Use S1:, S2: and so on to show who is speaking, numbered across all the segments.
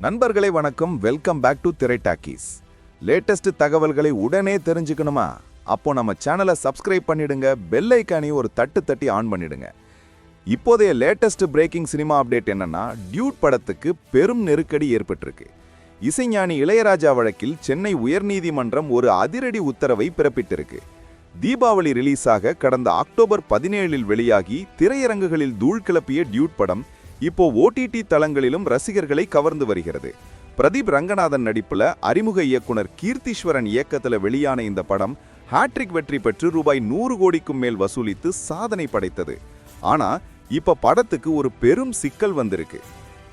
S1: நண்பர்களே வணக்கம். Welcome back to Thirai talkies latest தகவல்களை உடனே தெரிஞ்சுக்கணுமா? அப்போ நம்ம சேனலை சப்ஸ்கிரைப் பண்ணிடுங்க. பெல் ஒரு தட்டு தட்டி ஆன் பண்ணிடுங்க. இப்போதைய லேட்டஸ்ட் பிரேக்கிங் சினிமா அப்டேட் என்னன்னா டியூட் படத்துக்கு பெரும் நெருக்கடி ஏற்பட்டிருக்கு. இசைஞானி இளையராஜா வழக்கில் சென்னை உயர்நீதிமன்றம் ஒரு அதிரடி உத்தரவை பிறப்பித்திருக்கு. தீபாவளி ரிலீஸாக கடந்த அக்டோபர் பதினேழில் வெளியாகி திரையரங்குகளில் தூள் கிளப்பிய டியூட் படம் இப்போ ஓடிடி தளங்களிலும் ரசிகர்களை கவர்ந்து வருகிறது. பிரதீப் ரங்கநாதன் நடிப்புல அறிமுக இயக்குனர் கீர்த்தீஸ்வரன் இயக்கத்துல வெளியான இந்த படம் ஹாட்ரிக் வெற்றி பெற்று ரூபாய் நூறு கோடிக்கும் மேல் வசூலித்து சாதனை படைத்தது. ஆனா இப்ப படத்துக்கு ஒரு பெரும் சிக்கல் வந்திருக்கு.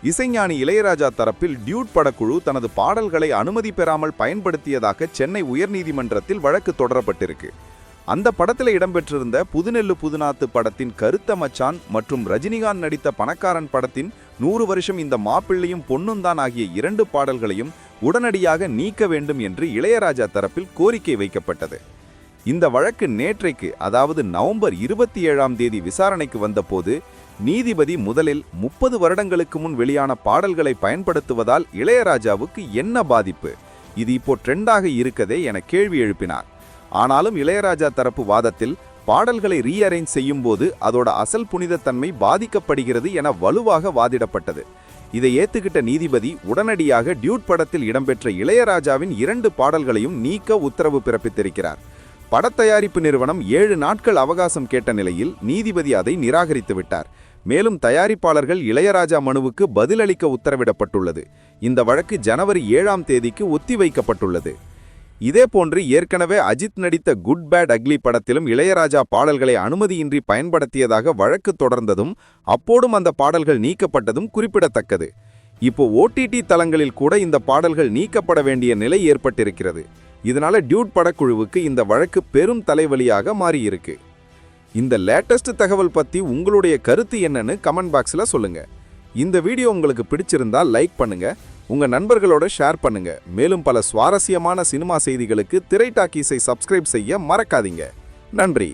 S1: இசைஞானி இளையராஜா தரப்பில் டியூட் படக்குழு தனது பாடல்களை அனுமதி பெறாமல் பயன்படுத்தியதாக சென்னை உயர்நீதிமன்றத்தில் வழக்கு தொடரப்பட்டிருக்கு. அந்த படத்தில் இடம்பெற்றிருந்த புதுநெல்லு புதுநாத்து படத்தின் கருத்த மச்சான் மற்றும் ரஜினிகாந்த் நடித்த பணக்காரன் படத்தின் நூறு வருஷம் இந்த மாப்பிள்ளையும் பொன்னுந்தான் ஆகிய இரண்டு பாடல்களையும் உடனடியாக நீக்க வேண்டும் என்று இளையராஜா தரப்பில் கோரிக்கை வைக்கப்பட்டது. இந்த வழக்கு நேற்றைக்கு அதாவது நவம்பர் இருபத்தி ஏழாம் தேதி விசாரணைக்கு வந்தபோது நீதிபதி முதலில் முப்பது வருடங்களுக்கு முன் வெளியான பாடல்களை பயன்படுத்துவதால் இளையராஜாவுக்கு என்ன பாதிப்பு? இது இப்போ ட்ரெண்டாக இருக்கதே என கேள்வி எழுப்பினார். ஆனாலும் இளையராஜா தரப்பு வாதத்தில் பாடல்களை ரீஅரேஞ்ச் செய்யும்போது அதோட அசல் புனிதத்தன்மை பாதிக்கப்படுகிறது என வலுவாக வாதிடப்பட்டது. இதை ஏத்துக்கிட்ட நீதிபதி உடனடியாக டியூட் படத்தில் இடம்பெற்ற இளையராஜாவின் இரண்டு பாடல்களையும் நீக்க உத்தரவு பிறப்பித்திருக்கிறார். படத்தயாரிப்பு நிறுவனம் ஏழு நாட்கள் அவகாசம் கேட்ட நிலையில் நீதிபதி அதை நிராகரித்து விட்டார். மேலும் தயாரிப்பாளர்கள் இளையராஜா மனுவுக்கு பதிலளிக்க உத்தரவிடப்பட்டுள்ளது. இந்த வழக்கு ஜனவரி ஏழாம் தேதிக்கு ஒத்திவைக்கப்பட்டுள்ளது. இதே போன்று ஏற்கனவே அஜித் நடித்த குட் பேட் அக்லி படத்திலும் இளையராஜா பாடல்களை அனுமதியின்றி பயன்படுத்தியதாக வழக்கு தொடர்ந்ததும் அப்போடும் அந்த பாடல்கள் நீக்கப்பட்டதும் குறிப்பிடத்தக்கது. இப்போ ஓடிடி தளங்களில் கூட இந்த பாடல்கள் நீக்கப்பட வேண்டிய நிலை ஏற்பட்டிருக்கிறது. இதனால டியூட் படக்குழுவுக்கு இந்த வழக்கு பெரும் தலைவலியாக மாறியிருக்கு. இந்த லேட்டஸ்ட் தகவல் பத்தி உங்களுடைய கருத்து என்னன்னு கமெண்ட் பாக்ஸில் சொல்லுங்க. இந்த வீடியோ உங்களுக்கு பிடிச்சிருந்தா லைக் பண்ணுங்க. உங்கள் நண்பர்களோட ஷேர் பண்ணுங்க. மேலும் பல சுவாரஸ்யமான சினிமா செய்திகளுக்கு திரை டாக்கீஸை சப்ஸ்கிரைப் செய்ய மறக்காதீங்க. நன்றி.